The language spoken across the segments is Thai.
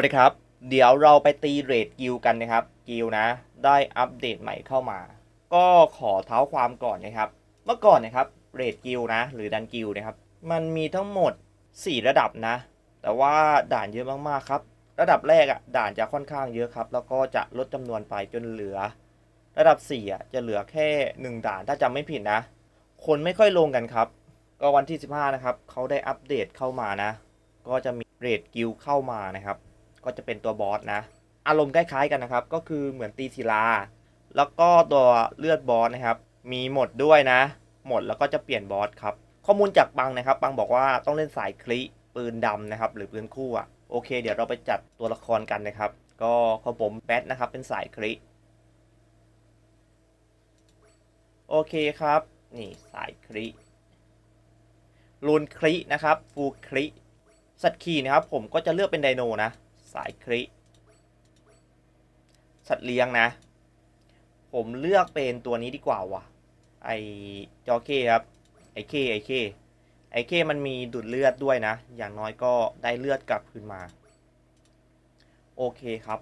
วัสดีครับ เดี๋ยวเราไปตีเรทกิลกันนะครับ กิลนะ ได้อัปเดตใหม่เข้ามา ก็ขอเท้าความก่อนนะครับ เมื่อก่อนนะครับเรทกิลนะ หรือดันกิลนะครับ มันมีทั้งหมด 4 ระดับนะ แต่ว่าด่านเยอะมากๆครับ ระดับแรกอะ่ะด่านจะค่อนข้างเยอะครับ แล้วก็จะลดจำนวนไปจนเหลือ ระดับ4อะจะเหลือแค่ 1 ด่านถ้าจำไม่ผิดนะ คนไม่ค่อยลงกันครับ ก็วันที่ 15 นะครับเขาได้อัปเดตเข้ามานะ ก็จะมีเรทกิลเข้ามานะครับ ก็จะเป็นตัวบอสนะ อารมณ์คล้ายๆกันนะครับ ก็คือเหมือนตีศิลา แล้วก็ตัวเลือดบอสนะครับ มีหมดด้วยนะ หมดแล้วก็จะเปลี่ยนบอสครับ ข้อมูลจากปังนะครับปังบอกว่าต้องเล่นสายคลิปืนดำนะครับ หรือปืนคู่อะโอเค เดี๋ยวเราไปจัดตัวละครกันนะครับ ก็ของผมแบทนะครับ เป็นสายคลิโอเคครับ นี่สายคลิลูนคลินะครับฟูคลิสัตว์ขี่นะครับ ผมก็จะเลือกเป็นไดโนนะ สายคลิสัตว์เลี้ยงนะ ผมเลือกเป็นตัวนี้ดีกว่าว่ะ ไอจอเคครับ ไอเคไอเคไอเคมันมีดูดเลือดด้วยนะ อย่างน้อยก็ได้เลือดกลับคืนมา โอเคครับ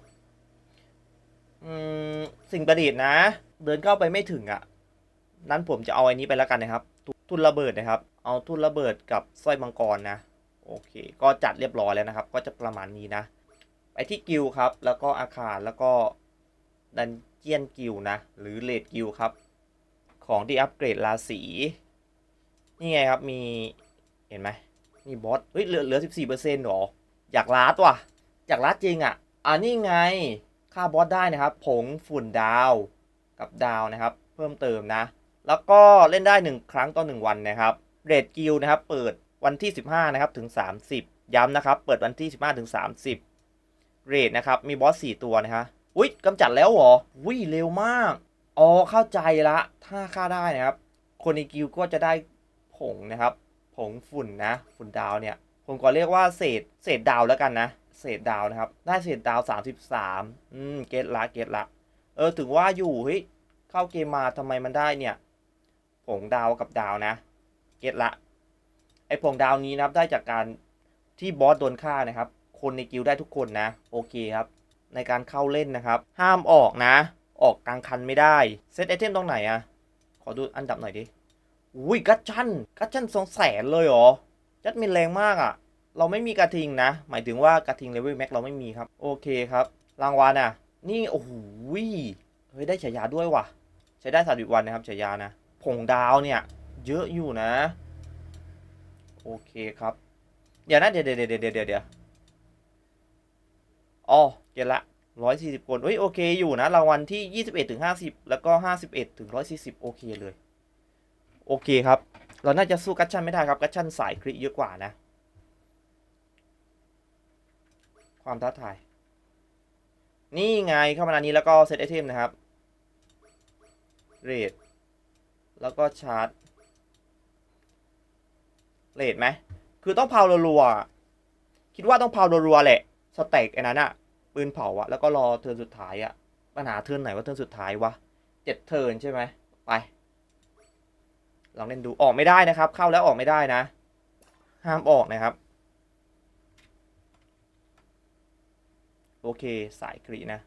สิ่งประดิษฐ์นะ เดินเข้าไปไม่ถึงอะ่ะ นั้นผมจะเอาไอ้นี้ไปแล้วกันนะครับ ทุนระเบิดนะครับ เอาทุนระเบิดกับสร้อยมังกรนะ โอเค ก็จัดเรียบร้อยแล้วนะครับ ก็จะประมาณนี้นะ ที่กิลครับ แล้วก็อาคารแล้วก็ดันเจียนกิลนะ หรือเลดกิลครับ ของที่อัปเกรดราศีนี่ไงครับมีเห็นไหมนี่บอสเฮ้ยเหลือเหลือสิบสี่เปอร์เซ็นต์หรอ อยากลัดว่ะอยากลัดจริงอะอ่านี่ไงค่าบอสได้นะครับ ผงฝุ่นดาวกับดาวนะครับ เพิ่มเติมนะ แล้วก็เล่นได้ 1 ครั้งต่อ 1 วันนะครับเรดกิลนะครับ เปิดวันที่ 15 นะครับ ถึง 30 ย้ำนะครับ เปิดวันที่ 15 ถึง 30 เรดนะครับ มีบอส 4 ตัวนะฮะอุ้ยกำจัดแล้วเหรออุ้ยเร็วมาก อ๋อ เข้าใจละ ถ้าฆ่าได้นะครับ คนในกิลก็จะได้ผงนะครับ ผงฝุ่นนะ ฝุ่นดาวเนี่ย ผมก็เรียกว่าเศษ เศษดาวแล้วกันนะ เศษดาวนะครับ ได้เศษดาว 33 อืม เกตละเกตละ เออ ถึงว่าอยู่ เฮ้ย เข้าเกมมาทำไมมันได้เนี่ย ผงดาวกับดาวนะ เกตละ ไอผงดาวนี้นะครับ ได้จากการที่บอสโดนฆ่านะครับ คนในกิลด์ได้ทุกคนนะ โอเคครับ ในการเข้าเล่นนะครับ ห้ามออกนะ ออกกลางคันไม่ได้เซตไอเทมตรงไหนอะขอดูอันดับหน่อยดิอุ้ยกัจชันกัจชันสองแสนเลยเหรอจัดมินแรงมากอะเราไม่มีกระทิงนะ หมายถึงว่ากระทิงเลเวลแม็กเราไม่มีครับ โอเคครับ รางวัลอะนี่โอ้โหเฮ้ยได้ฉายาด้วยว่ะ ใช้ได้สามสิบวันนะครับฉายานะผงดาวเนี่ย เยอะอยู่นะ โอเคครับ เดี๋ยวนะเดี๋ยวเดี๋ยวเดี๋ยวเดี๋ยวเดี๋ยว อ๋อเก็ตละร้อยสี่สิบคนเฮ้ยโอเคอยู่นะรางวัลที่ยี่สิบเอ็ดถึงห้าสิบแล้วก็ห้าสิบเอ็ดถึงร้อยสี่สิบโอเคเลย โอเคครับ เราน่าจะสู้กัชชันไม่ได้ครับกัชชันสายคริเยอะกว่านะ ความท้าทาย นี่ไงเข้ามาอันนี้แล้วก็เซตไอเทมนะครับเรทแล้วก็ชาร์จเรทไหม คือต้องเผารัวๆคิดว่าต้องเผารัวๆแหละ สเต็กไอ้นั้นอะ ปืนเผาอะแล้วก็รอเทิร์นสุดท้ายอะปัญหาเทิร์นไหนว่าเทิร์นสุดท้ายวะเจ็ดเทิร์นใช่ไหมไปลองเล่นดูออกไม่ได้นะครับ เข้าแล้วออกไม่ได้นะ ห้ามออกนะครับ โอเคสายกรีนะ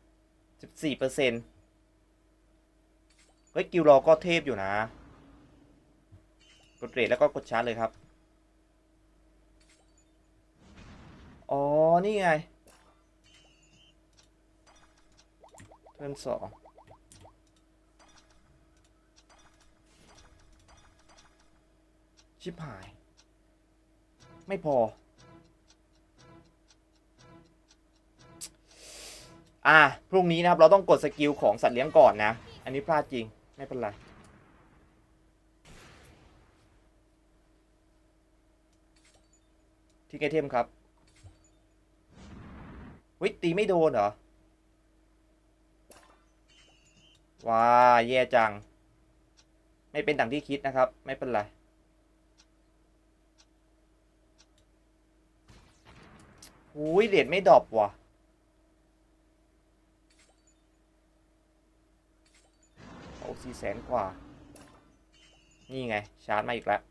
สิบสี่เปอร์เซ็นต์เฮ้ยกิลรอก็เทพอยู่นะ กดเรทแล้วก็กดชาร์จเลยครับ อ๋อ นี่ไง เทินสองชิบหาย ไม่พอ อ่าพรุ่งนี้นะครับ เราต้องกดสกิลของสัตว์เลี้ยงก่อนนะ อันนี้พลาดจริง ไม่เป็นไรที่ไอเทมครับ วิตีไม่โดนเหรอ ว้าแย่จัง ไม่เป็นดังที่คิดนะครับ ไม่เป็นไรหูยเดดไม่ดรอปว่ะโอ้สี่แสนกว่า นี่ไง ชาร์จมาอีกแล้ว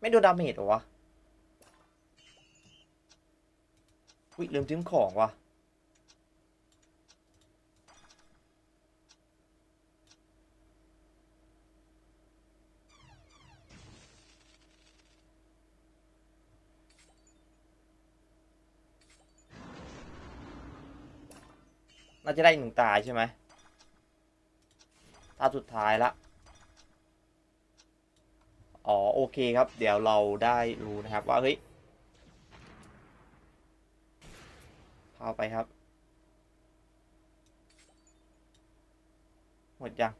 ไม่โดนดาเมจหรอวะอุ้ยลืมทิ้งของวะน่าจะได้หนึ่งตายใช่ไหมตาสุดท้ายละ อ๋อโอเคครับ เดี๋ยวเราได้รู้นะครับว่าเฮ้ยเข้าไปครับ หมดยัง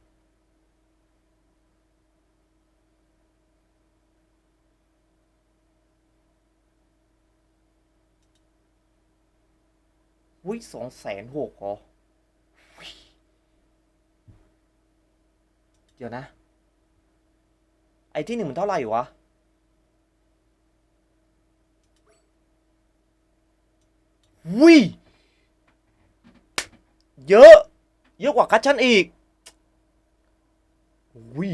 อุ้ยสองแสนหกเหรอ เดี๋ยวนะ อ้ที่หนึ่งมันเท่าไหร่วะวิเยอะ เยอะกว่าคัชชันอีกวิ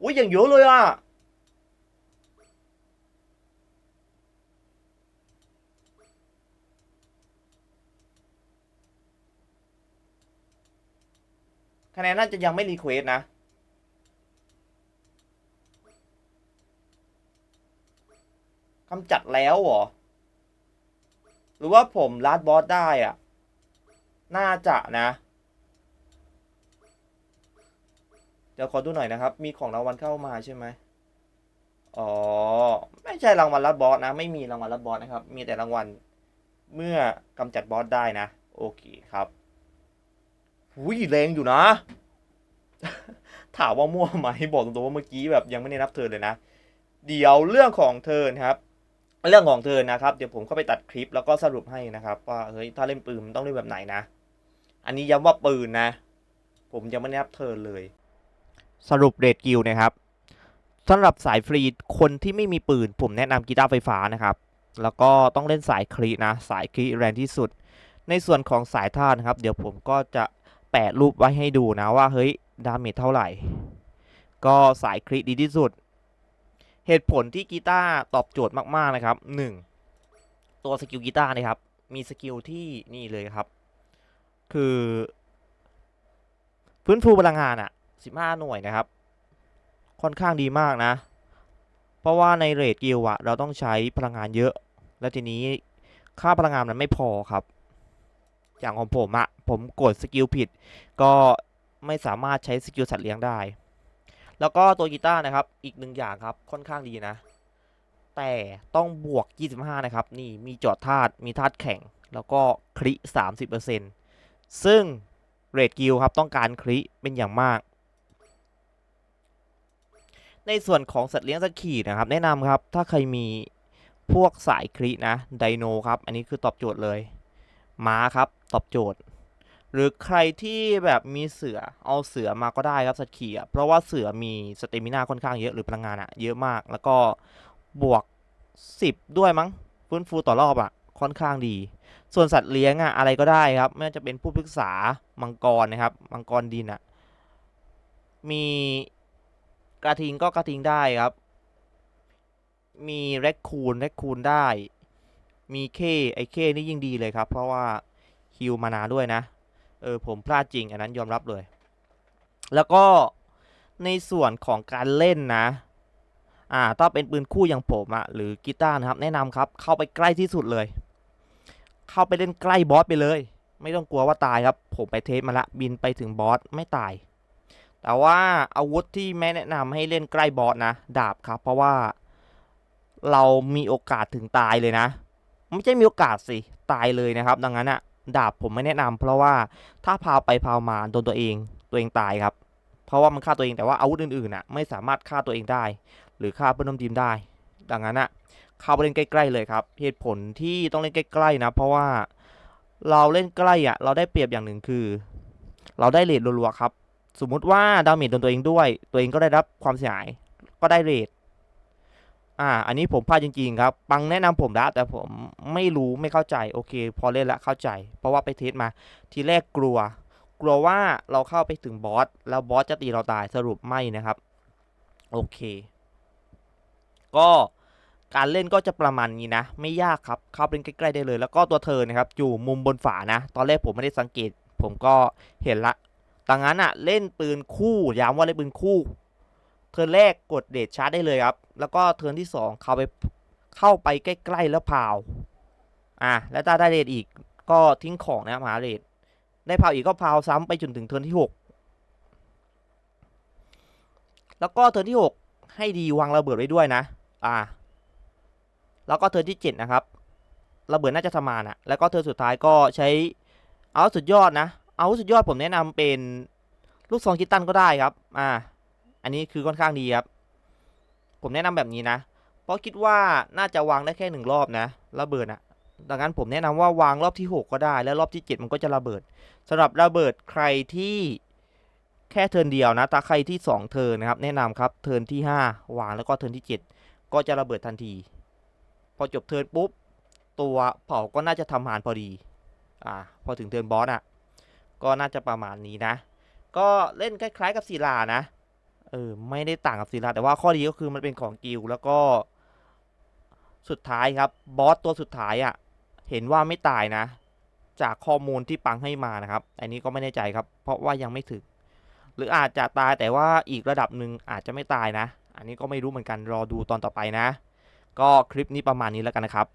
อุ้ยอย่างเยอะเลยอะ คะแนนน่าจะยังไม่รีเควสนะ กำจัดแล้วเหรอ หรือว่าผมลัดบอสได้อะน่าจะนะ เดี๋ยวขอดูหน่อยนะครับ มีของรางวัลเข้ามาใช่ไหมอ๋อ ไม่ใช่รางวัลลัดบอสนะ ไม่มีรางวัลลัดบอสนะครับ มีแต่รางวัลเมื่อกำจัดบอสได้นะ โอเคครับ หุยแรงอยู่นะ ถามว่ามั่วไหมบอกตรงๆว่าเมื่อกี้แบบยังไม่ได้นับเทิร์นเลยนะ เดี๋ยวเรื่องของเทิร์นครับ เรื่องของเทิร์นะครับ เดี๋ยวผมเข้าไปตัดคลิปแล้วก็สรุปให้นะครับ ว่าเฮ้ยถ้าเล่นปืนมันต้องเล่นแบบไหนนะ อันนี้ย้ำว่าปืนนะ ผมยังไม่ได้นับเทิร์นเลย สรุปเรทกิลนะครับสำหรับสายฟรีคนที่ไม่มีปืน ผมแนะนำกีตาร์ไฟฟ้านะครับ แล้วก็ต้องเล่นสายคลีนะ สายคลีแรงที่สุด ในส่วนของสายท่านะครับ เดี๋ยวผมก็จะ แปะรูปไว้ให้ดูนะว่าเฮ้ยดาเมจเท่าไหร่ ก็สายคลีดีที่สุด เหตุผลที่กีตาร์ตอบโจทย์มากๆนะครับ 1. ตัวสกิลกีตาร์นะครับ มีสกิลที่นี่เลยครับ คือฟื้นฟูพลังงานอะ15 หน่วยนะครับ ค่อนข้างดีมากนะ เพราะว่าในเรทกิลอะเราต้องใช้พลังงานเยอะ แล้วทีนี้ค่าพลังงานมันไม่พอครับ อย่างของผมอะผมกดสกิลผิด ก็ไม่สามารถใช้สกิลสัตว์เลี้ยงได้ แล้วก็ตัวกีตาร์นะครับ อีกหนึ่งอย่างครับค่อนข้างดีนะ แต่ต้องบวก 25 นะครับ นี่มีจอดธาตุมีธาตุแข็ง แล้วก็คริ30%ซึ่งเรดกิลครับต้องการคริเป็นอย่างมาก ในส่วนของสัตว์เลี้ยงสักขีดนะครับ แนะนำครับถ้าใครมีพวกสายครินะไดโนครับ อันนี้คือตอบโจทย์เลย ม้าครับตอบโจทย์ หรือใครที่แบบมีเสือเอาเสือมาก็ได้ครับสัตว์ขี่เพราะว่าเสือมีสเตมินาค่อนข้างเยอะหรือพลังงานอะเยอะมาก แล้วก็บวก 10 ด้วยมั้งฟื้นฟูต่อรอบอะค่อนข้างดี ส่วนสัตว์เลี้ยงอะอะไรก็ได้ครับ ไม่ว่าจะเป็นผู้ปรึกษามังกรนะครับมังกรดินอะมีกระทิงก็กระทิงได้ครับ มีแรคคูนแรคคูนได้ มีเคไอเคนี่ยิ่งดีเลยครับ เพราะว่าฮิวมานาด้วยนะ เออผมพลาดจริงอันนั้นยอมรับเลย แล้วก็ในส่วนของการเล่นนะ อ่าถ้าเป็นปืนคู่อย่างผมอะหรือกีตาร์นะครับ แนะนำครับ เข้าไปใกล้ที่สุดเลย เข้าไปเล่นใกล้บอสไปเลย ไม่ต้องกลัวว่าตายครับ ผมไปเทสมาละบินไปถึงบอสไม่ตาย แต่ว่าอาวุธที่แม่แนะนำให้เล่นใกล้บอสนะ ดาบครับ เพราะว่าเรามีโอกาสถึงตายเลยนะ ไม่ใช่มีโอกาสสิตายเลยนะครับ ดังนั้นอะดาบผมไม่แนะนำเพราะว่าถ้าพาวไปพาวมาโดนตัวเองตัวเองตายครับ เพราะว่ามันฆ่าตัวเองแต่ว่าอาวุธอื่นๆน่ะไม่สามารถฆ่าตัวเองได้ หรือฆ่าเพื่อนร่วมทีมได้ ดังนั้นอะเข้าไปเล่นใกล้ๆเลยครับเหตุผลที่ต้องเล่นใกล้ๆนะ เพราะว่าเราเล่นใกล้อะเราได้เปรียบอย่างหนึ่งคือ เราได้เรทรัวๆครับ สมมุติว่าดาเมจโดนตัวเองด้วย ตัวเองก็ได้รับความเสียหายก็ได้เรท อ่า อันนี้ผมพลาดจริงๆครับ ปังแนะนำผมแล้วแต่ผมไม่รู้ไม่เข้าใจ โอเค พอเล่นละเข้าใจ เพราะว่าไปเทสมา ทีแรกกลัว กลัวว่าเราเข้าไปถึงบอส แล้วบอสจะตีเราตายสรุปไม่นะครับ โอเค ก็การเล่นก็จะประมาณนี้นะ ไม่ยากครับ เข้าไปเล่นใกล้ๆได้เลย แล้วก็ตัวเธอนะครับ อยู่มุมบนฝานะ ตอนแรกผมไม่ได้สังเกต ผมก็เห็นละดังนั้นอะเล่นปืนคู่ย้ำว่าเล่นปืนคู่ เทิร์นแรกกดเดชชาร์จได้เลยครับ แล้วก็เทิร์นที่สองเข้าไปเข้าไปใกล้ๆแล้วพาวอะแล้วถ้าได้เดชอีกก็ทิ้งของนะครับหาเดชได้พาวอีกก็พาวซ้ำไปจนถึงเทิร์นที่หกแล้วก็เทิร์นที่หกให้ดีวางระเบิดไว้ด้วยนะ อ่า แล้วก็เทิร์นที่เจ็ดนะครับระเบิดน่าจะทำมานะแล้วก็เทิร์นสุดท้ายก็ใช้เอาสุดยอดนะ เอาสุดยอดผมแนะนำเป็นลูกซองคิตตันก็ได้ครับ อ่า อันนี้คือค่อนข้างดีครับ ผมแนะนำแบบนี้นะ เพราะคิดว่าน่าจะวางได้แค่หนึ่งรอบนะ ระเบิดอะดังนั้นผมแนะนำว่าวางรอบที่ 6 ก็ได้ แล้วรอบที่ 7 มันก็จะระเบิดสำหรับระเบิดใครที่แค่เทินเดียวนะถ้าใครที่ 2 เทินนะครับ แนะนำครับ เทินที่ 5 วางแล้วก็เทินที่ 7 ก็จะระเบิดทันที พอจบเทินปุ๊บ ตัวเผาก็น่าจะทำงานพอดี อ่า พอถึงเทินบอสอะ ก็น่าจะประมาณนี้นะ ก็เล่นคล้าย ๆ กับศิลานะ เออไม่ได้ต่างกับศิลาแต่ว่าข้อดีก็คือมันเป็นของกิลแล้วก็ สุดท้ายครับบอสตัวสุดท้ายอะ่ะ เห็นว่าไม่ตายนะ จากข้อมูลที่ปังให้มานะครับ อันนี้ก็ไม่แน่ใจครับ เพราะว่ายังไม่ถึง หรืออาจจะตายแต่ว่าอีกระดับหนึ่งอาจจะไม่ตายนะ อันนี้ก็ไม่รู้เหมือนกันรอดูตอนต่อไปนะ ก็คลิปนี้ประมาณนี้แล้วกันนะครับ